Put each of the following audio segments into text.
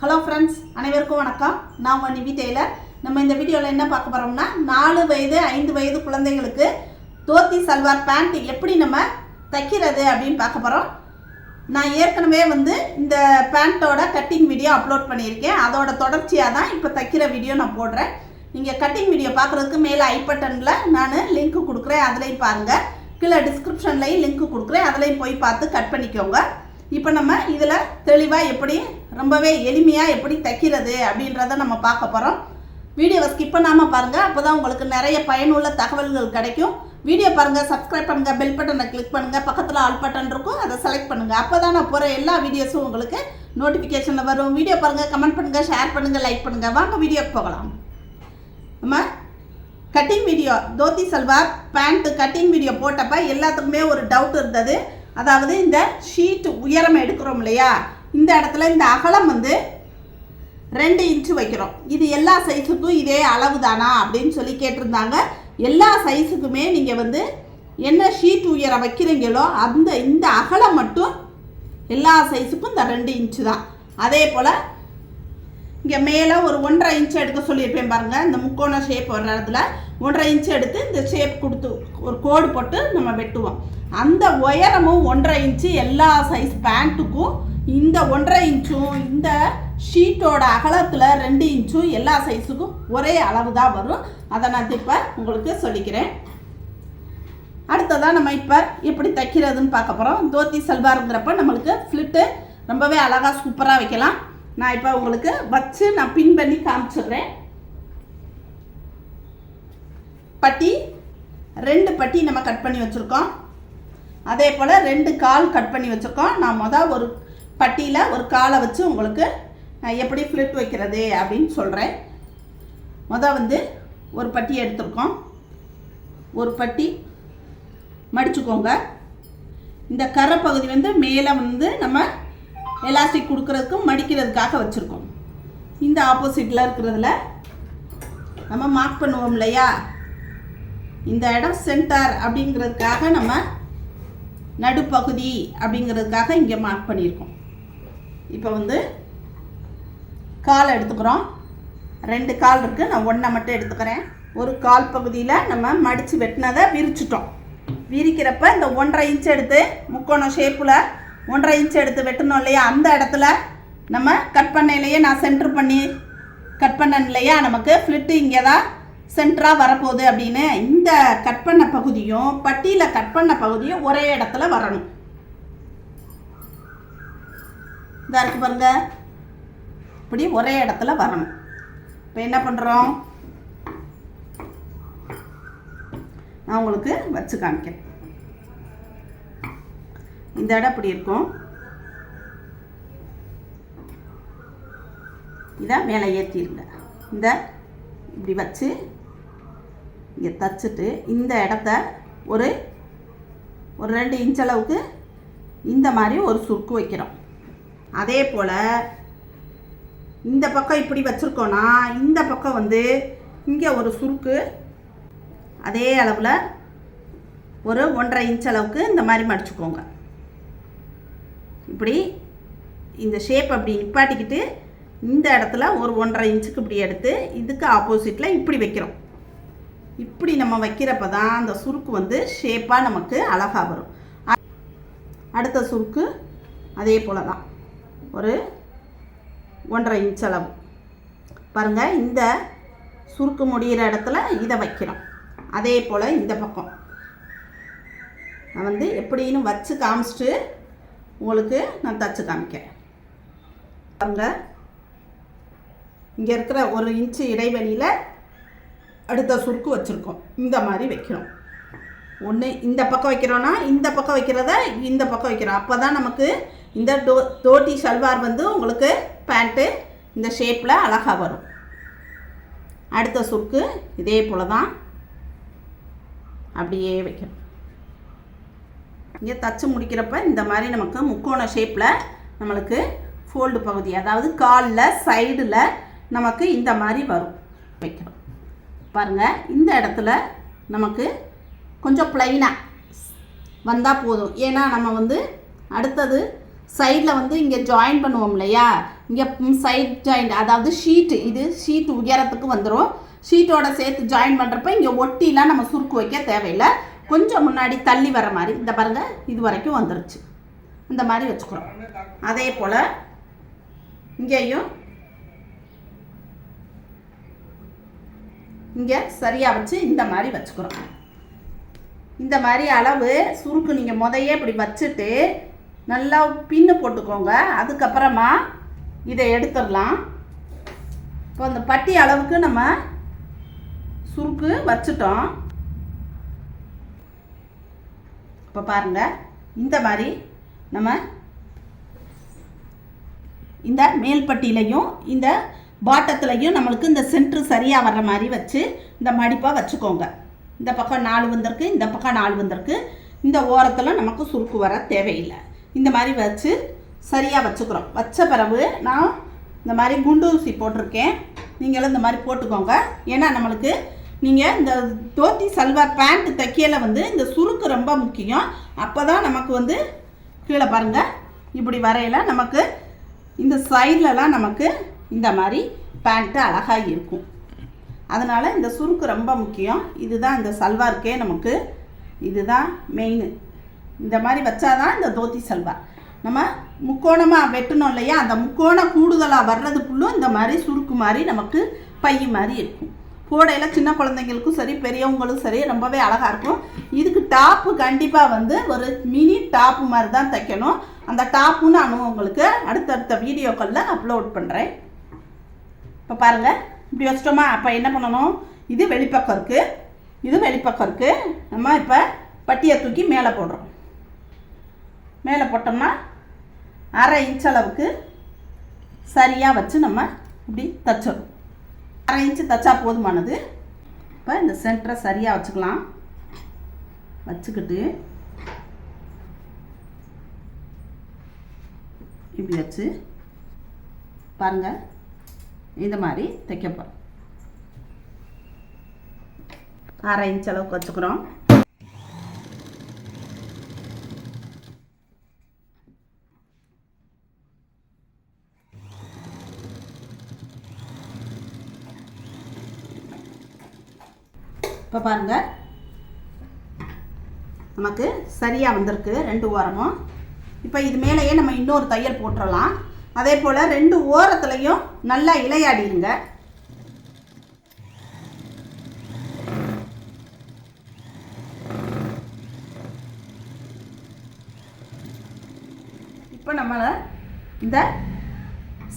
Hello friends அனைவருக்கும் வணக்கம். நான் உங்கள் நிவி டெய்லர். நம்ம இந்த வீடியோவில் என்ன பார்க்க போகிறோம்னா நாலு வயது ஐந்து வயது குழந்தைங்களுக்கு தோத்தி சல்வார் பேண்ட் எப்படி நம்ம தைக்கிறது அப்படின்னு பார்க்க போகிறோம் நான் ஏற்கனவே வந்து இந்த பேண்ட்டோட கட்டிங் வீடியோ அப்லோட் பண்ணியிருக்கேன். அதோட தொடர்ச்சியாக தான் இப்போ தைக்கிற வீடியோ நான் போடுறேன். நீங்கள் கட்டிங் வீடியோ பார்க்குறதுக்கு மேலே ஐ பட்டனில் நான் லிங்க் கொடுக்குறேன். அதுலேயும் பாருங்கள் கீழே டிஸ்கிரிப்ஷன்லையும் லிங்க் கொடுக்குறேன். அதுலேயும் போய் பார்த்து கட் பண்ணிக்கோங்க. இப்போ நம்ம இதில் தெளிவாக எப்படி ரொம்பவே எளிமையாக எப்படி தைக்கிறது அப்படின்றத நம்ம பார்க்க போகிறோம் வீடியோவை ஸ்கிப் பண்ணாமல் பாருங்கள் அப்போ தான் உங்களுக்கு நிறைய பயனுள்ள தகவல்கள் கிடைக்கும். வீடியோ பாருங்கள் சப்ஸ்கிரைப் பண்ணுங்கள் பெல் பட்டனை கிளிக் பண்ணுங்கள் பக்கத்தில் ஆல் பட்டன் இருக்கும் அதை செலக்ட் பண்ணுங்கள் அப்போ தான் நான் போகிற எல்லா வீடியோஸும் உங்களுக்கு நோட்டிஃபிகேஷனில் வரும். வீடியோ பாருங்கள் கமெண்ட் பண்ணுங்கள் ஷேர் பண்ணுங்கள் லைக் பண்ணுங்கள் வாங்க வீடியோக்கு போகலாம். நம்ம cutting video dhoti salwar pant cutting video போட்டப்ப எல்லாத்துக்குமே ஒரு டவுட் இருந்தது. அதாவது இந்த ஷீட் உயரம் எடுக்கிறோம் இல்லையா? இந்த இடத்துல இந்த அகலம் வந்து ரெண்டு இன்ச்சு வைக்கிறோம். இது எல்லா சைஸுக்கும் இதே அளவு தானா அப்படின்னு சொல்லி கேட்டிருந்தாங்க. எல்லா சைஸுக்குமே நீங்கள் வந்து என்ன ஷீட் உயரம் வைக்கிறீங்களோ அந்த இந்த அகலம் மட்டும் எல்லா சைஸுக்கும் இந்த ரெண்டு இன்ச்சு தான். அதே போல் இங்கே மேலே ஒரு ஒன்றரை இன்ச் எடுக்க சொல்லியிருப்பேன் பாருங்கள் இந்த முக்கோண ஷேப் வர்ற இடத்துல ஒன்றரை இன்ச் எடுத்து இந்த ஷேப் கொடுத்து ஒரு கோடு போட்டு நம்ம வெட்டுவோம். அந்த உயரமும் ஒன்றரை இன்ச்சு எல்லா சைஸ் பேண்ட்டுக்கும் இந்த ஒன்றரை இன்ச்சும் இந்த ஷீட்டோட அகலத்தில் ரெண்டு இன்ச்சும் எல்லா சைஸுக்கும் ஒரே அளவு தான் வரும். அதை நான் இப்போ உங்களுக்கு சொல்லிக்கிறேன். அடுத்ததாக நம்ம இப்போ எப்படி தைக்கிறதுன்னு பார்க்க போகிறோம் தோத்தி சல்வாருங்கிறப்ப நம்மளுக்கு ஃப்ளிட்டு ரொம்பவே அழகாக சூப்பராக வைக்கலாம். நான் இப்போ உங்களுக்கு வச்சு நான் பின் பண்ணி காமிச்சிடுறேன். பட்டி ரெண்டு பட்டி நம்ம கட் பண்ணி வச்சுருக்கோம். அதே போல் ரெண்டு கால் கட் பண்ணி வச்சுருக்கோம். நான் மொதல் ஒரு பட்டியில் ஒரு காலை வச்சு உங்களுக்கு எப்படி ஃப்ளிட் வைக்கிறது அப்படின்னு சொல்கிறேன் மொதல் வந்து ஒரு பட்டி எடுத்துருக்கோம். ஒரு பட்டி மடிச்சுக்கோங்க. இந்த கரை பகுதி வந்து மேலே வந்து நம்ம எலாஸ்டிக் கொடுக்குறதுக்கும் மடிக்கிறதுக்காக வச்சுருக்கோம். இந்த ஆப்போசிட்டில் இருக்கிறதுல நம்ம மார்க் பண்ணுவோம் இல்லையா? இந்த இடம் சென்டர் அப்படிங்கிறதுக்காக நம்ம நடுப்பகுதி அப்படிங்கிறதுக்காக இங்கே மார்க் பண்ணியிருக்கோம். இப்போ வந்து கால் எடுத்துக்கிறோம். ரெண்டு கால் இருக்குது நான் ஒன்றை மட்டும் எடுத்துக்கிறேன். ஒரு கால் பகுதியில் நம்ம மடித்து வெட்டினதை விரிச்சிட்டோம். விரிக்கிறப்ப இந்த ஒன்றரை இன்ச் எடுத்து முக்கோணம் ஷேப்பில் ஒன்றரை இன்ச் எடுத்து வெட்டணும் இல்லையா? அந்த இடத்துல நம்ம கட் பண்ணையிலேயே நான் சென்ட்ரு பண்ணி கட் பண்ணேன் இல்லையா? நமக்கு ஃப்ளிட்டு இங்கே தான் சென்டராக வரப்போகுது அப்படின்னு. இந்த கட் பண்ண பகுதியும் பட்டியில் கட் பண்ண பகுதியும் ஒரே இடத்துல வரணும். இதாக இருக்கு பாருங்க. இப்படி ஒரே இடத்துல வரணும். இப்போ என்ன பண்ணுறோம் நான் உங்களுக்கு வச்சு காமிக்கிறேன். இந்த இடம் இப்படி இருக்கும். இதை மேலே ஏற்றிடுங்க இந்த இப்படி வச்சு இங்கே தச்சுட்டு இந்த இடத்த ஒரு ஒரு ரெண்டு இன்ச் அளவுக்கு இந்த மாதிரி ஒரு சுருக்கு வைக்கிறோம். அதே போல் இந்த பக்கம் இப்படி வச்சுருக்கோன்னா இந்த பக்கம் வந்து இங்கே ஒரு சுருக்கு அதே அளவில் ஒரு ஒன்றரை இன்ச் அளவுக்கு இந்த மாதிரி மடிச்சுக்கோங்க. இப்படி இந்த ஷேப் அப்படி நிப்பாட்டிக்கிட்டு இந்த இடத்துல ஒரு ஒன்றரை இன்ச்சுக்கு இப்படி எடுத்து இதுக்கு ஆப்போசிட்டில் இப்படி வைக்கிறோம். இப்படி நம்ம வைக்கிறப்ப தான் அந்த சுருக்கு வந்து ஷேப்பாக நமக்கு அழகாக வரும். அடுத்த சுருக்கு அதே போல் தான் ஒரு ஒன்றரை இன்ச் அளவு. பாருங்கள் இந்த சுருக்கு முடிகிற இடத்துல இதை வைக்கிறோம். அதே போல் இந்த பக்கம். நான் வந்து எப்படின்னு வச்சு காமிச்சிட்டு உங்களுக்கு நான் தச்சு காமிக்கிறேன். பாருங்க. இங்கே இருக்கிற ஒரு இன்ச்சு இடைவெளியில் அடுத்த சுருக்கு வச்சுருக்கோம். இந்த மாதிரி வைக்கிறோம் ஒன்று இந்த பக்கம் வைக்கிறோன்னா இந்த பக்கம் வைக்கிறத இந்த பக்கம் வைக்கிறோம். அப்போ தான் நமக்கு இந்த டோ தோட்டி சல்வார் வந்து உங்களுக்கு பேண்ட்டு இந்த ஷேப்பில் அழகாக வரும். அடுத்த சுருக்கு இதே போல் தான் அப்படியே வைக்கணும். இங்கே தச்சு முடிக்கிறப்ப இந்த மாதிரி நமக்கு முக்கோண ஷேப்பில் நம்மளுக்கு ஃபோல்டு பகுதி அதாவது காலில் சைடில் நமக்கு இந்த மாதிரி வரும். வைக்கிறோம். பாருங்கள் இந்த இடத்துல நமக்கு கொஞ்சம் ப்ளைனாக வந்தால் போதும். ஏன்னா நம்ம வந்து அடுத்தது சைடில் வந்து இங்கே ஜாயின் பண்ணுவோம் இல்லையா? இங்கே சைட் ஜாயின் அதாவது ஷீட்டு இது ஷீட் உயரத்துக்கு வந்துடும் ஷீட்டோட சேர்த்து ஜாயின் பண்ணுறப்ப இங்கே ஒட்டிலாம் நம்ம சுருக்கு வைக்க தேவையில்லை. கொஞ்சம் முன்னாடி தள்ளி வர மாதிரி இந்த பாருங்க இது வரைக்கும் வந்துருச்சு. இந்த மாதிரி வச்சுக்கிறோம். அதே போல் இங்கேயும் இங்கே சரியாக வச்சு இந்த மாதிரி வச்சுக்கிறோம். இந்த மாதிரி அளவு சுருக்கு நீங்கள் முதையே இப்படி வச்சுட்டு நல்லா பின்னு போட்டுக்கோங்க. அதுக்கப்புறமா இதை எடுத்துடலாம். இப்போ அந்த பட்டி அளவுக்கு நம்ம சுருக்கு வச்சுட்டோம். இப்போ பாருங்கள் இந்த மாதிரி நம்ம இந்த மேல்பட்டியிலையும் இந்த பாட்டத்துலையும் நம்மளுக்கு இந்த சென்ட்ரு சரியாக வர்ற மாதிரி வச்சு இந்த மடிப்பாக வச்சுக்கோங்க. இந்த பக்கம் நாலு வந்திருக்கு இந்த பக்கம் நாலு வந்திருக்கு. இந்த ஓரத்தில் நமக்கு சுருக்கு வர தேவையில்லை. இந்த மாதிரி வச்சு சரியாக வச்சுக்கிறோம். வச்ச பிறகு நான் இந்த மாதிரி குண்டு ஊசி போட்டிருக்கேன். நீங்களும் இந்த மாதிரி போட்டுக்கோங்க. ஏன்னா நம்மளுக்கு நீங்கள் இந்த தோத்தி சல்வார் பேண்ட் தைக்கையில் வந்து இந்த சுருக்கு ரொம்ப முக்கியம். அப்போ தான் நமக்கு வந்து கீழே பாருங்கள் இப்படி வரையில நமக்கு இந்த சைட்லலாம் நமக்கு இந்த மாதிரி பேண்ட்டு அழகாக இருக்கும். அதனால் இந்த சுருக்கு ரொம்ப முக்கியம். இதுதான் இந்த சல்வாருக்கே நமக்கு இதுதான் மெயின் இந்த மாதிரி வச்சாதான் இந்த தோத்தி சல்வார். நம்ம முக்கோணமாக வெட்டணும் இல்லையா? அந்த முக்கோணம் கூடுதலாக வர்றது ஃபுல்லும் இந்த மாதிரி சுருக்கு மாதிரி நமக்கு பை மாதிரி இருக்கும். கூடையில் சின்ன குழந்தைங்களுக்கும் சரி பெரியவங்களும் சரி ரொம்பவே அழகாக இருக்கும். இதுக்கு டாப்பு கண்டிப்பாக வந்து ஒரு மினி டாப்பு மாதிரி தான் தைக்கணும். அந்த டாப்புன்னு நான் உங்களுக்கு அடுத்தடுத்த வீடியோக்களில் அப்லோட் பண்ணுறேன் இப்போ பாருங்கள் இப்படி வச்சிட்டோமா? அப்போ என்ன பண்ணணும்? இது வெளிப்பக்கம் இருக்குது இது வெளிப்பக்கம் இருக்குது நம்ம இப்போ பட்டியை தூக்கி மேலே போடுறோம். மேலே போட்டோம்னா அரை இன்ச் அளவுக்கு சரியாக வச்சு நம்ம இப்படி தச்சிடும் அரை இன்ச்சு தச்சா போதுமானது. இப்போ இந்த சென்டரை சரியாக வச்சுக்கலாம். வச்சுக்கிட்டு இப்படி வச்சு பாருங்கள் இந்த மாதிரி தைக்கப்போம் அரை இன்ச் அளவுக்கு வச்சுக்கிறோம். இப்போ பாருங்கள் நமக்கு சரியாக வந்திருக்கு ரெண்டு ஓரமும். இப்போ இது மேலேயே நம்ம இன்னொரு தையல் போட்டுடலாம் அதே போல் ரெண்டு ஓரத்துலையும் நல்லா இலையாடிடுங்க. இப்போ நம்ம இந்த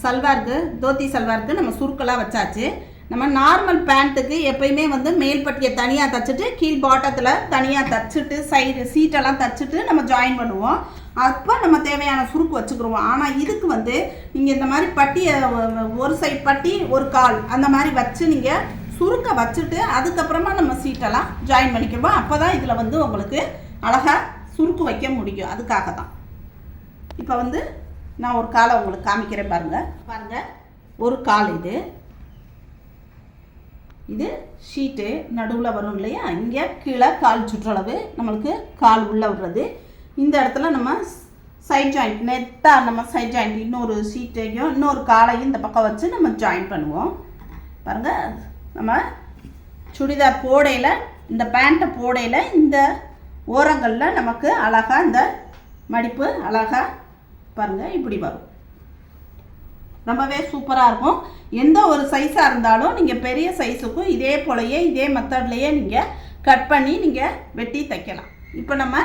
சல்வாருக்கு தோத்தி சல்வாருக்கு நம்ம சுருக்கெல்லாம் வச்சாச்சு. நம்ம நார்மல் பேண்ட்டுக்கு எப்பயுமே வந்து மேல் பட்டியை தனியாக தைச்சிட்டு கீழ் பாட்டத்தில் தனியாக தைச்சிட்டு சைடு சீட்டெல்லாம் தச்சுட்டு நம்ம ஜாயின் பண்ணுவோம். அப்போ நம்ம தேவையான சுருக்கு வச்சுக்கிருவோம். ஆனால் இதுக்கு வந்து நீங்கள் இந்த மாதிரி பட்டியை ஒரு சைடு பட்டி ஒரு கால் அந்த மாதிரி வச்சு நீங்கள் சுருக்க வச்சுட்டு அதுக்கப்புறமா நம்ம சீட்டெல்லாம் ஜாயின் பண்ணிக்கிடுவோம் அப்போ தான் இதில் வந்து உங்களுக்கு அழகாக சுருக்கு வைக்க முடியும். அதுக்காக தான் இப்போ வந்து நான் ஒரு காலை உங்களுக்கு காமிக்கிறேன் பாருங்கள் பாருங்கள் ஒரு கால் இது. இது ஷீட்டு நடுவில் வரும் இல்லையா? இங்கே கீழே கால் சுற்றளவு நம்மளுக்கு கால் உள்ளே விடுறது. இந்த இடத்துல நம்ம சைட் ஜாயிண்ட் நெட்டாக நம்ம சைட் ஜாயிண்ட் இன்னொரு ஷீட்டையும் இன்னொரு காலையும் இந்த பக்கம் வச்சு நம்ம ஜாயின் பண்ணுவோம். பாருங்கள் நம்ம சுடிதார் போடையில் இந்த பேண்ட்டை போடையில் இந்த ஓரங்களில் நமக்கு அழகாக இந்த மடிப்பு அழகாக பாருங்கள் இப்படி வரும். ரொம்பவே சூப்பராக இருக்கும். எந்த ஒரு சைஸாக இருந்தாலும் நீங்கள் பெரிய சைஸுக்கும் இதே போலயே இதே மெத்தட்லேயே நீங்கள் கட் பண்ணி நீங்கள் வெட்டி தைக்கலாம். இப்போ நம்ம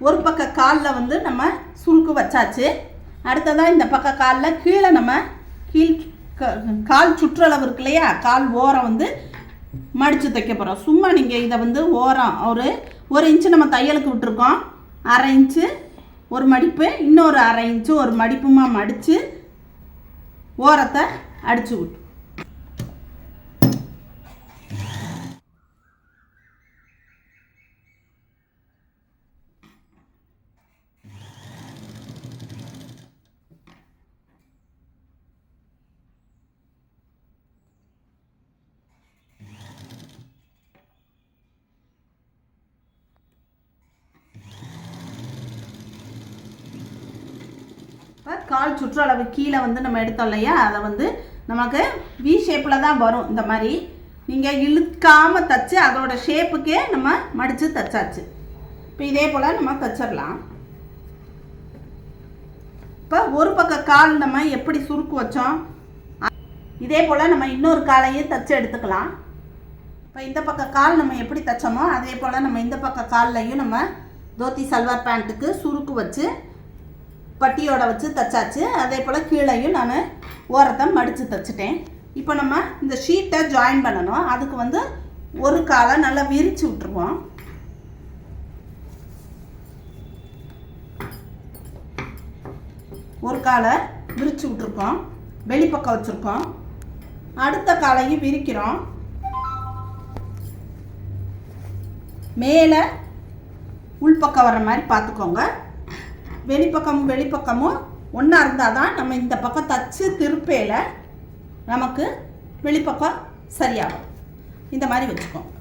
ஒரு பக்க காலில் வந்து நம்ம சுருக்கு வச்சாச்சு. அடுத்ததாக இந்த பக்க காலில் கீழே நம்ம கீழ் க- கால் சுற்றளவு இருக்கு இல்லையா? கால் ஓரம் வந்து மடித்து தைக்க போகிறோம் சும்மா நீங்கள் இதை வந்து ஓரம் ஒரு ஒரு இன்ச்சு நம்ம தையலுக்கு விட்டுருக்கோம். அரை இன்ச்சு ஒரு மடிப்பு இன்னொரு அரை இன்ச்சு ஒரு மடிப்புமா மடித்து ஓரத்தை அடிச்சு விட்டு இப்போ கால் சுற்றளவு கீழே வந்து நம்ம எடுத்தோம் இல்லையா? அதை வந்து நமக்கு வி ஷேப்பில் தான் வரும் இந்த மாதிரி. நீங்கள் இழுக்காமல் தச்சு அதோட ஷேப்புக்கே நம்ம மடித்து தச்சாச்சு. இப்போ இதே போல் நம்ம தச்சிடலாம். இப்போ ஒரு பக்க கால் நம்ம எப்படி சுருக்கு வச்சோம்? இதே போல் நம்ம இன்னொரு காலையும் தச்சு எடுத்துக்கலாம். இப்போ இந்த பக்க கால் நம்ம எப்படி தைச்சோமோ அதே போல் நம்ம இந்த பக்க கால்லையும் நம்ம தோத்தி சல்வார் பேண்ட்டுக்கு சுருக்கு வச்சு பட்டியோட வச்சு தைச்சாச்சு. அதே போல் கீழேயும் நான் ஓரத்தை மடித்து தைச்சிட்டேன். இப்போ நம்ம இந்த ஷீட்டை ஜாயின் பண்ணணும். அதுக்கு வந்து ஒரு காலை நல்லா விரித்து விட்டுருவோம். ஒரு காலை விரித்து விட்ருக்கோம் வெளிப்பக்கம் வச்சுருக்கோம். அடுத்த காலையும் விரிக்கிறோம். மேலே உள்பக்கம் வர்ற மாதிரி பார்த்துக்கோங்க. வெளிப்பக்கமும் வெளிப்பக்கமும் ஒன்றா இருந்தால் தான் நம்ம இந்த பக்கம் தச்சு திருப்பையில் நமக்கு வெளிப்பக்கம் சரியாகும். இந்த மாதிரி வச்சுக்கோங்க.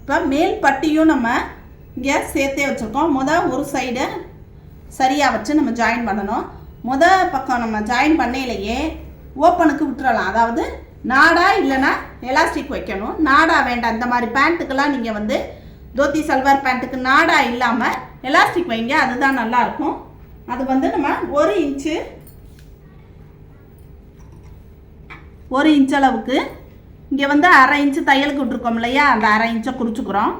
இப்போ மேல் பட்டியும் நம்ம இங்கே சேர்த்தே வச்சுருக்கோம். முத ஒரு சைடு சரியாக வச்சு நம்ம ஜாயின் பண்ணணும். முத பக்கம் நம்ம ஜாயின் பண்ணையிலேயே ஓப்பனுக்கு விட்டுறலாம். அதாவது நாடா இல்லைன்னா எலாஸ்டிக் வைக்கணும். நாடா வேண்டாம். இந்த மாதிரி பேண்ட்டுக்கெல்லாம் நீங்கள் வந்து தோத்தி சல்வார் பேண்ட்டுக்கு நாடா இல்லாமல் எலாஸ்டிக் வைங்க அதுதான் நல்லாயிருக்கும். அது வந்து நம்ம ஒரு இன்ச்சு ஒரு இன்ச் அளவுக்கு இங்கே வந்து அரை இன்ச்சு தையலுக்கு விட்ருக்கோம் இல்லையா? அந்த அரை இன்ச்சை குறிச்சுக்கிறோம்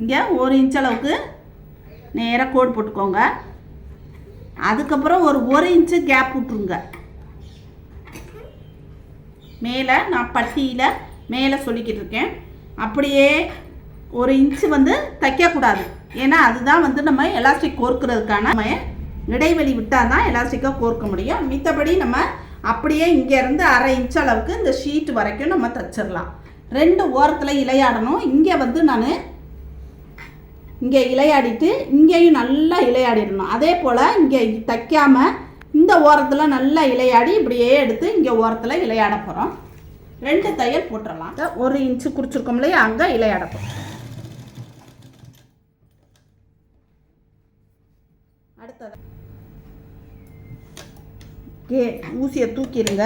இங்கே ஒரு இன்ச் அளவுக்கு நேராக கோடு போட்டுக்கோங்க. அதுக்கப்புறம் ஒரு ஒரு இன்ச்சு கேப் விட்ருங்க மேலே நான் பட்டியில் மேலே சொல்லிக்கிட்டு இருக்கேன். அப்படியே ஒரு இன்ச்சு வந்து தைக்கக்கூடாது. ஏன்னா அதுதான் வந்து நம்ம எலாஸ்டிக் கோர்க்கிறதுக்கான நம்ம இடைவெளி விட்டால் தான் எலாஸ்டிக்காக கோர்க்க முடியும். மித்தபடி நம்ம அப்படியே இங்கேருந்து அரை இன்ச் அளவுக்கு இந்த ஷீட் வரைக்கும் நம்ம தைச்சிடலாம் ரெண்டு ஓரத்தில் இலையாடணும். இங்கே வந்து நான் இங்கே இலையாடிட்டு இங்கேயும் நல்லா இலையாடிடணும். அதே போல் இங்கே தைக்காமல் இந்த ஓரத்தில் நல்லா இலையாடி இப்படியே எடுத்து இங்கே ஓரத்தில் இலையாட போகிறோம் ரெண்டு தையல் போட்டுடலாம் ஒரு இன்ச்சு குறிச்சிருக்கோம் இல்லையா? அங்கே இலையாட போகிறோம் அடுத்தது கே ஊசியை தூக்கிடுங்க.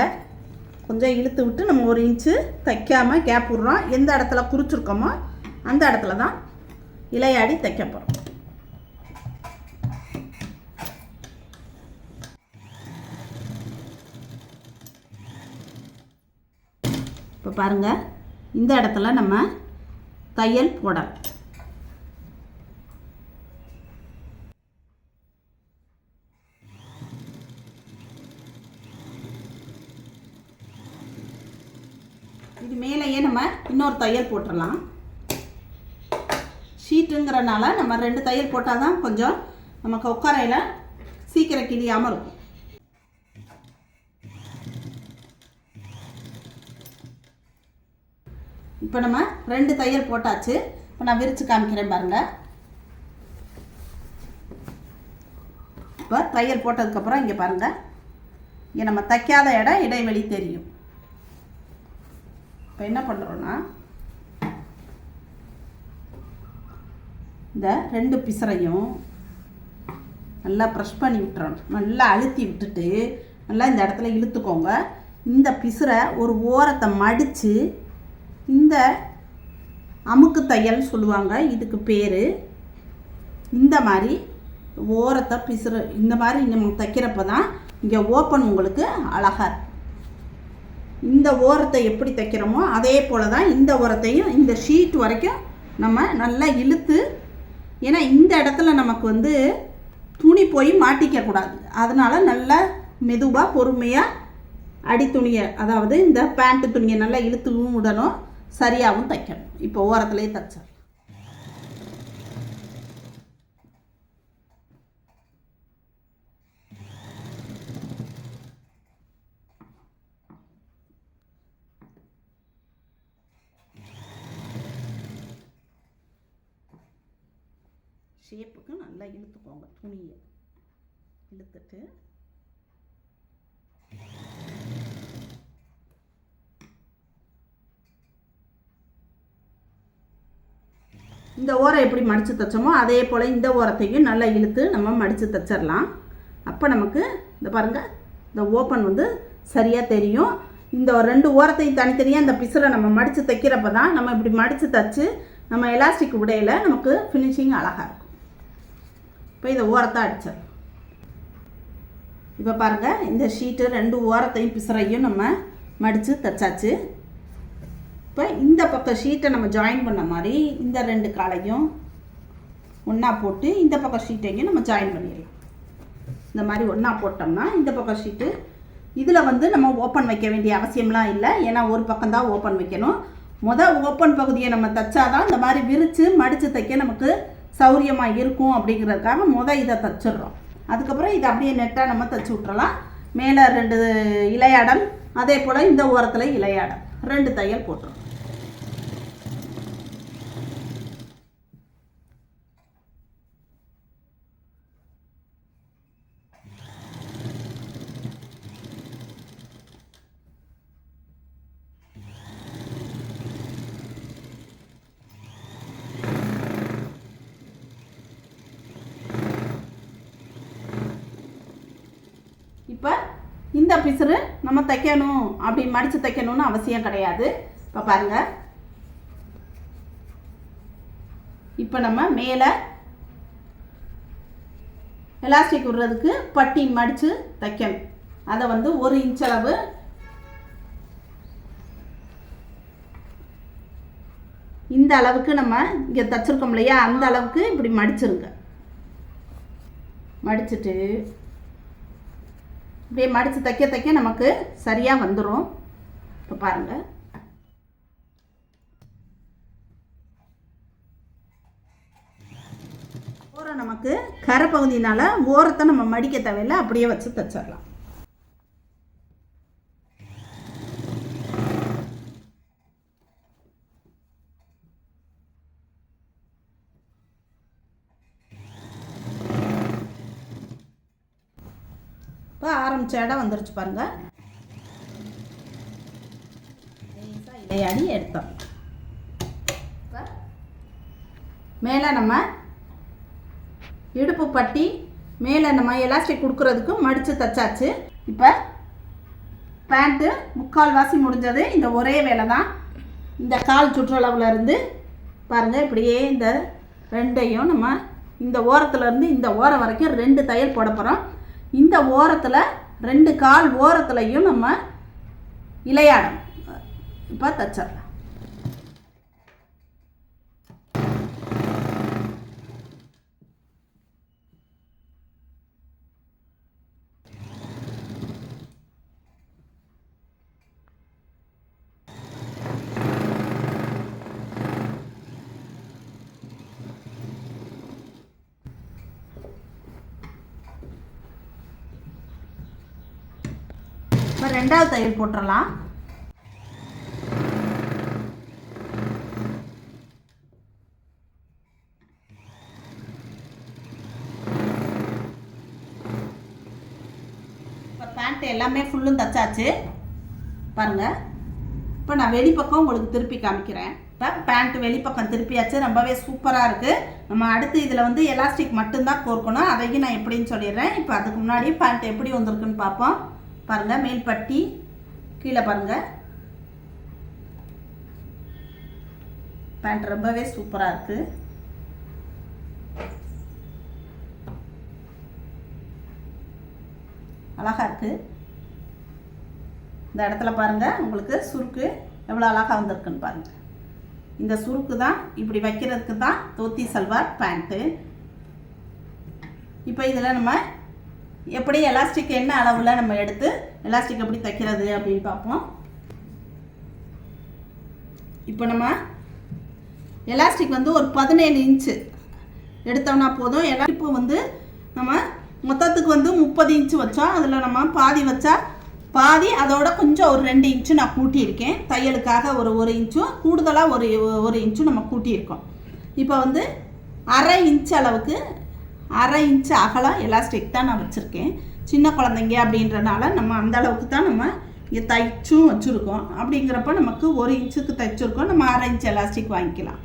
கொஞ்சம் இழுத்து விட்டு நம்ம ஒரு இன்ச்சு தைக்காமல் கேப் விட்றோம். எந்த இடத்துல குறிச்சிருக்கோமோ அந்த இடத்துல தான் இலையாடி தைக்க போகிறோம் இப்போ பாருங்கள் இந்த இடத்துல நம்ம தையல் போடலாம் இது மேலேயே நம்ம இன்னொரு தையல் போட்டுடலாம் ஷீட்டுங்கிறனால நம்ம ரெண்டு தையல் போட்டால் தான் கொஞ்சம் நமக்கு உட்காரையில் சீக்கிரம் கிழியாமல் இருக்கும். இப்போ நம்ம ரெண்டு தையல் போட்டாச்சு. இப்போ நான் விரித்து காமிக்கிறேன் பாருங்கள் இப்போ தையல் போட்டதுக்கப்புறம் இங்கே பாருங்கள் இங்கே நம்ம தைக்காத இடம் இடைவெளி தெரியும். இப்போ என்ன பண்ணுறோன்னா இந்த ரெண்டு பிசரையும் நல்லா ப்ரெஷ் பண்ணி விட்டுறணும். நல்லா அழுத்தி விட்டுட்டு நல்லா இந்த இடத்துல இழுத்துக்கோங்க. இந்த பிசுரை ஒரு ஓரத்தை மடித்து இந்த அமுக்கு தையல் சொல்லுவாங்க இதுக்கு பேர். இந்த மாதிரி ஓரத்தை பிசுறு இந்த மாதிரி நம்ம தைக்கிறப்ப தான் இங்கே ஓப்பன் உங்களுக்கு அழகாக இந்த ஓரத்தை எப்படி தைக்கிறோமோ அதே போல் தான் இந்த ஓரத்தையும் இந்த ஷீட் வரைக்கும் நம்ம நல்லா இழுத்து ஏன்னா இந்த இடத்துல நமக்கு வந்து துணி போய் மாட்டிக்கக்கூடாது அதனால் நல்லா மெதுவாக பொறுமையாக அடி துணியை அதாவது இந்த பேண்ட்டு துணியை நல்லா இழுத்துவும் விடணும் சரியாகவும் தைக்கணும். இப்போ ஓரத்துலேயே தைச்சிடணும் ஷேப்புக்கு நல்லா இழுத்துக்கோங்க துணியை. இழுத்துட்டு. இந்த ஓரம் எப்படி மடித்து தைச்சோமோ அதே போல் இந்த ஓரத்தையும் நல்லா இழுத்து நம்ம மடித்து தைச்சிடலாம் அப்போ நமக்கு இந்த பாருங்கள் இந்த ஓப்பன் வந்து சரியாக தெரியும். இந்த ரெண்டு ஓரத்தையும் தனித்தனியாக இந்த பிசுரை நம்ம மடித்து தைக்கிறப்ப தான் நம்ம இப்படி மடித்து தைச்சு நம்ம எலாஸ்டிக் உடையில நமக்கு ஃபினிஷிங் அழகாக இருக்கும். இப்போ இதை ஓரத்தை அடிச்சிடலாம். இப்போ பாருங்கள் இந்த ஷீட்டு ரெண்டு ஓரத்தையும் பிசுறையும் நம்ம மடித்து தைச்சாச்சு. இப்போ இந்த பக்கம் ஷீட்டை நம்ம ஜாயின் பண்ண மாதிரி இந்த ரெண்டு காலையும் ஒன்றா போட்டு இந்த பக்கம் ஷீட்டையும் நம்ம ஜாயின் பண்ணிடலாம். இந்த மாதிரி ஒன்றா போட்டோம்னா இந்த பக்கம் ஷீட்டு இதில் வந்து நம்ம ஓப்பன் வைக்க வேண்டிய அவசியம்லாம் இல்லை. ஏன்னா ஒரு பக்கம் தான் ஓப்பன் வைக்கணும். மொதல் ஓப்பன் பகுதியை நம்ம தைச்சாதான் இந்த மாதிரி விரித்து மடித்து தைக்க நமக்கு சௌரியமாக இருக்கும் அப்படிங்கிறதுக்காக மொதல் இதை தைச்சிடுறோம். அதுக்கப்புறம் இதை அப்படியே நெட்டாக நம்ம தைச்சி விட்றலாம் மேலே ரெண்டு இலையாடல் அதே போல் இந்த ஓரத்தில் இலையாடல். ரெண்டு தையல் போட்டுரும் இப்போ இந்த பிசுறு நம்ம தைக்கணும் அப்படி மடித்து தைக்கணும்னு அவசியம் கிடையாது. இப்போ பாருங்கள் இப்போ நம்ம மேலே எலாஸ்டிக் விடுறதுக்கு பட்டி மடித்து தைக்கணும். அதை வந்து ஒரு இன்ச் அளவு இந்த அளவுக்கு நம்ம இங்கே தைச்சிருக்கோம் இல்லையா? அந்த அளவுக்கு இப்படி மடிச்சிருங்க. மடிச்சிட்டு இப்படியே மடித்து தைக்க தைக்க நமக்கு சரியாக வந்துடும் இப்போ பாருங்கள் ஓரம் நமக்கு கரை பகுதினால ஓரத்தை நம்ம மடிக்க தேவையில்லை அப்படியே வச்சு தைச்சிடலாம். இப்போ ஆரம்பிச்ச இடம் வந்துருச்சு பாருங்க. இலையாடி எடுத்தோம். மேலே நம்ம இடுப்பு பட்டி மேலே நம்ம எலாஸ்டிக் கொடுக்குறதுக்கு மடித்து தைச்சாச்சு. இப்போ பேண்ட்டு முக்கால் வாசி முடிஞ்சது. இந்த ஒரே வேலை தான். இந்த கால் சுற்றளவுல இருந்து பாருங்கள் இப்படியே இந்த ரெண்டையும் நம்ம இந்த ஓரத்துலேருந்து இந்த ஓரம் வரைக்கும் ரெண்டு தையல் போட போகிறோம் இந்த ஓரத்தில் ரெண்டு கால் ஓரத்துலையும் நம்ம இலையாடம் இப்போ தச்சிடலாம் இப்போ ரெண்டாவது தையல் போட்டுடலாம் இப்போ பேண்ட் எல்லாமே ஃபுல்லும் தச்சாச்சு. பாருங்கள் இப்போ நான் வெளிப்பக்கம் உங்களுக்கு திருப்பி காமிக்கிறேன். இப்போ பேண்ட் வெளிப்பக்கம் திருப்பியாச்சு. ரொம்பவே சூப்பராக இருக்குது நம்ம அடுத்து இதில் வந்து எலாஸ்டிக் மட்டும்தான் கோர்க்கணும். அதையும் நான் எப்படின்னு சொல்லிடுறேன். இப்போ அதுக்கு முன்னாடி பேண்ட் எப்படி வந்திருக்குன்னு பார்ப்போம். பாருங்கள் மேல் பட்டி கீழே பாருங்கள் பேண்ட் ரொம்பவே சூப்பராக இருக்குது அழகாக இருக்குது இந்த இடத்துல பாருங்கள் உங்களுக்கு சுருக்கு எவ்வளோ அழகாக வந்திருக்குன்னு பாருங்கள் இந்த சுருக்கு தான் இப்படி வைக்கிறதுக்கு தான் தோத்தி சல்வார் பேண்ட்டு இப்போ இதில் நம்ம எப்படி எலாஸ்டிக் என்ன அளவில் நம்ம எடுத்து எலாஸ்டிக் எப்படி தைக்கிறது அப்படின்னு பார்ப்போம். இப்போ நம்ம எலாஸ்டிக் வந்து ஒரு பதினேழு இன்ச்சு எடுத்தோம்னா போதும். இப்போ வந்து நம்ம மொத்தத்துக்கு வந்து முப்பது இன்ச்சு வச்சோம். அதில் நம்ம பாதி வச்சா பாதி அதோட கொஞ்சம் ஒரு ரெண்டு இன்ச்சு நான் கூட்டியிருக்கேன். தையலுக்காக ஒரு ஒரு இன்ச்சும் கூடுதலாக ஒரு ஒரு இன்ச்சும் நம்ம கூட்டியிருக்கோம். இப்போ வந்து அரை இன்ச் அளவுக்கு அரை இன்ச்சு அகலம் எலாஸ்டிக் தான் நான் வச்சுருக்கேன். சின்ன குழந்தைங்க அப்படின்றனால நம்ம அந்த அளவுக்கு தான் நம்ம இங்கே தைச்சும் வச்சுருக்கோம். அப்படிங்கிறப்ப நமக்கு ஒரு இன்ச்சுக்கு தைச்சிருக்கோம். நம்ம அரை இன்ச்சு எலாஸ்டிக் வாங்கிக்கலாம்.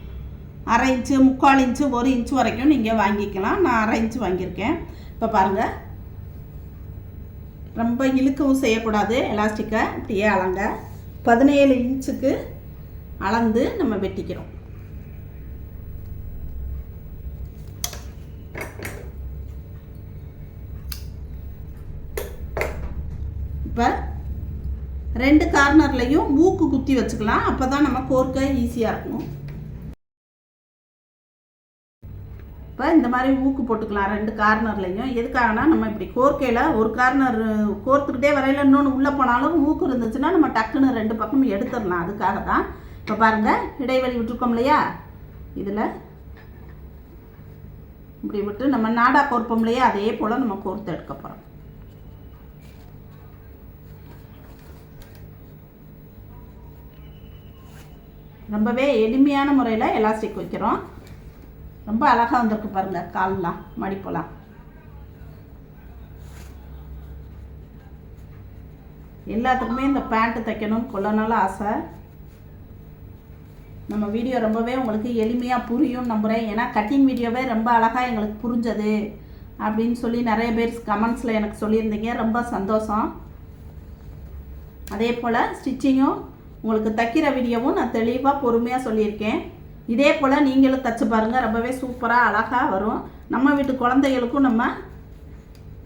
அரை இன்ச்சு முக்கால் இன்ச்சு ஒரு இன்ச்சு வரைக்கும் நீங்கள் வாங்கிக்கலாம். நான் அரை இன்ச்சு வாங்கியிருக்கேன். இப்போ பாருங்கள் ரொம்ப இழுக்கவும் செய்யக்கூடாது. எலாஸ்டிக்கை இப்படியே அளங்க பதினேழு இன்ச்சுக்கு அளந்து நம்ம வெட்டிக்கிறோம் இப்போ ரெண்டு கார்னர்லையும் மூக்கு குத்தி வச்சுக்கலாம். அப்போ தான் நம்ம கோர்க்க ஈஸியாக இருக்கும். இப்போ இந்த மாதிரி ஊக்கு போட்டுக்கலாம் ரெண்டு கார்னர்லையும். எதுக்காகனா நம்ம இப்படி கோர்க்கையில் ஒரு கார்னர் கோர்த்துக்கிட்டே வரையில இன்னொன்று உள்ளே போனாலும் ஊக்கு இருந்துச்சுன்னா நம்ம டக்குன்னு ரெண்டு பக்கமும் எடுத்துடலாம். அதுக்காக தான் இப்போ பாருங்கள் இடைவெளி விட்டுருக்கோம் இல்லையா? இதில் இப்படி விட்டு நம்ம நாடா கோர்ப்போம் இல்லையா? அதே போல் நம்ம கோர்த்து எடுக்க போகிறோம் ரொம்பவே எளிமையான முறையில் எலாஸ்டிக் வைக்கிறோம். ரொம்ப அழகாக வந்திருக்கு பாருங்கள் கால்லாம் மடிப்பெல்லாம். எல்லாத்துக்குமே இந்த பேண்ட்டு தைக்கணும்னு கொள்ள நாள் ஆசை. நம்ம வீடியோ ரொம்பவே உங்களுக்கு எளிமையாக புரியும் நம்புகிறேன் ஏன்னா கட்டிங் வீடியோவே ரொம்ப அழகாக எங்களுக்கு புரிஞ்சது அப்படின்னு சொல்லி நிறைய பேர் கமெண்ட்ஸில் எனக்கு சொல்லியிருந்தீங்க. ரொம்ப சந்தோஷம். அதே போல் ஸ்டிச்சிங்கும் உங்களுக்கு தைக்கிற வீடியோவும் நான் தெளிவாக பொறுமையாக சொல்லியிருக்கேன். இதே போல் நீங்களும் தைச்சு பாருங்கள் ரொம்பவே சூப்பராக அழகாக வரும். நம்ம வீட்டு குழந்தைகளுக்கும் நம்ம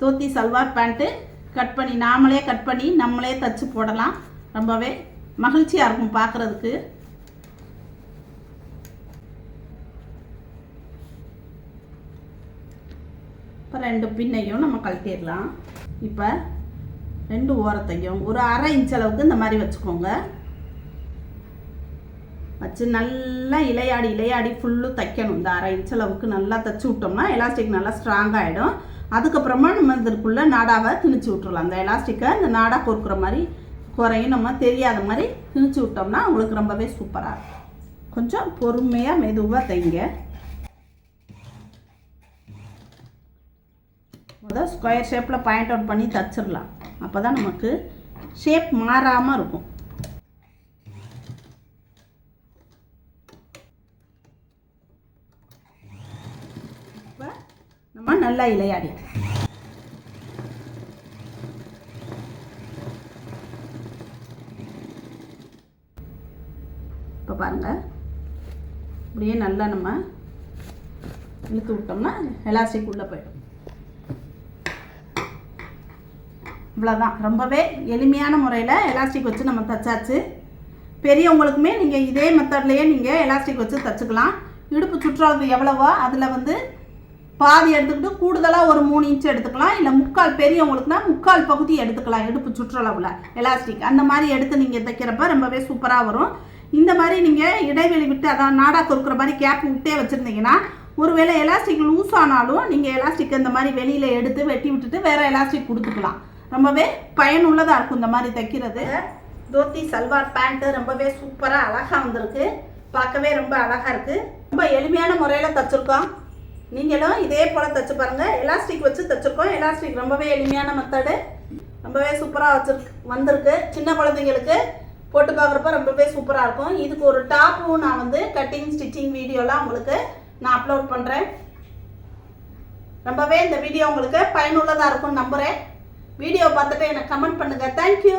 தோத்தி சல்வார் பேண்ட்டு கட் பண்ணி நாமளே கட் பண்ணி நம்மளே தைச்சு போடலாம். ரொம்பவே மகிழ்ச்சியாக இருக்கும் பார்க்குறதுக்கு இப்போ ரெண்டு பின்னையும் நம்ம கழட்டிடலாம். இப்போ ரெண்டு ஓரத்தையும் ஒரு அரை இன்ச் அளவுக்கு இந்த மாதிரி வச்சுக்கோங்க. வச்சு நல்லா இலையாடி இலையாடி ஃபுல்லும் தைக்கணும். இந்த அரை இன்ச் அளவுக்கு நல்லா தைச்சி விட்டோம்னா எலாஸ்டிக் நல்லா ஸ்ட்ராங் ஆகிடும் அதுக்கப்புறமா நம்ம இதற்குள்ளே நாடாவை திணிச்சு விட்ருலாம் அந்த எலாஸ்டிக்கை இந்த நாடாக பொறுக்கிற மாதிரி குறையும். நம்ம தெரியாத மாதிரி திணிச்சு விட்டோம்னா உங்களுக்கு ரொம்பவே சூப்பராக இருக்கும். கொஞ்சம் பொறுமையாக மெதுவாக தைங்க. முதல் ஸ்கொயர் ஷேப்பில் பாயிண்ட் அவுட் பண்ணி தச்சிடலாம். அப்போ தான் நமக்கு ஷேப் மாறாமல் இருக்கும் இப்போ நம்ம நல்லா இலையாடி இப்போ பாருங்கள் அப்படியே நல்லா நம்ம இழுத்து விட்டோம்னா எலாஸ்டிக் உள்ளே போயிடும். இவ்வளோதான் ரொம்பவே எளிமையான முறையில் எலாஸ்டிக் வச்சு நம்ம தைச்சாச்சு. பெரியவங்களுக்குமே நீங்கள் இதே மெத்தட்லேயே நீங்கள் எலாஸ்டிக் வச்சு தைச்சிக்கலாம். இடுப்பு சுற்றுறது எவ்வளவோ அதில் வந்து பாதி எடுத்துக்கிட்டு கூடுதலாக ஒரு மூணு இன்ச் எடுத்துக்கலாம். இல்லை முக்கால் பெரியவங்களுக்குனா முக்கால் பகுதி எடுத்துக்கலாம் இடுப்பு சுற்றளவில். எலாஸ்டிக் அந்த மாதிரி எடுத்து நீங்கள் தைக்கிறப்ப ரொம்பவே சூப்பராக வரும். இந்த மாதிரி நீங்கள் இடைவெளி விட்டு அதான் நாடா கொடுக்குற மாதிரி கேப் விட்டே வச்சுருந்தீங்கன்னா ஒருவேளை எலாஸ்டிக் லூஸ் ஆனாலும் நீங்கள் எலாஸ்டிக் இந்த மாதிரி வெளியில் எடுத்து வெட்டி விட்டுட்டு வேறு எலாஸ்டிக் கொடுத்துக்கலாம். ரொம்பவே பயனுள்ளதாக இருக்கும் இந்த மாதிரி தைக்கிறது. தோத்தி சல்வார் பேண்ட்டு ரொம்பவே சூப்பராக அழகாக வந்திருக்கு. பார்க்கவே ரொம்ப அழகாக இருக்குது ரொம்ப எளிமையான முறையில் தைச்சிருக்கோம். நீங்களும் இதே போல் தைச்சு பாருங்கள் எலாஸ்டிக் வச்சு தைச்சிருக்கோம். எலாஸ்டிக் ரொம்பவே எளிமையான மெத்தடு ரொம்பவே சூப்பராக வச்சிருக்கு வந்திருக்கு. சின்ன குழந்தைங்களுக்கு போட்டு பார்க்குறப்ப ரொம்பவே சூப்பராக இருக்கும். இதுக்கு ஒரு டாப்பும் நான் வந்து கட்டிங் ஸ்டிச்சிங் வீடியோலாம் உங்களுக்கு நான் அப்லோட் பண்ணுறேன் ரொம்பவே இந்த வீடியோ உங்களுக்கு பயனுள்ளதாக இருக்கும்னு நம்புகிறேன் வீடியோ பார்த்துட்டு எனக்கு கமெண்ட் பண்ணுங்கள் தேங்க்யூ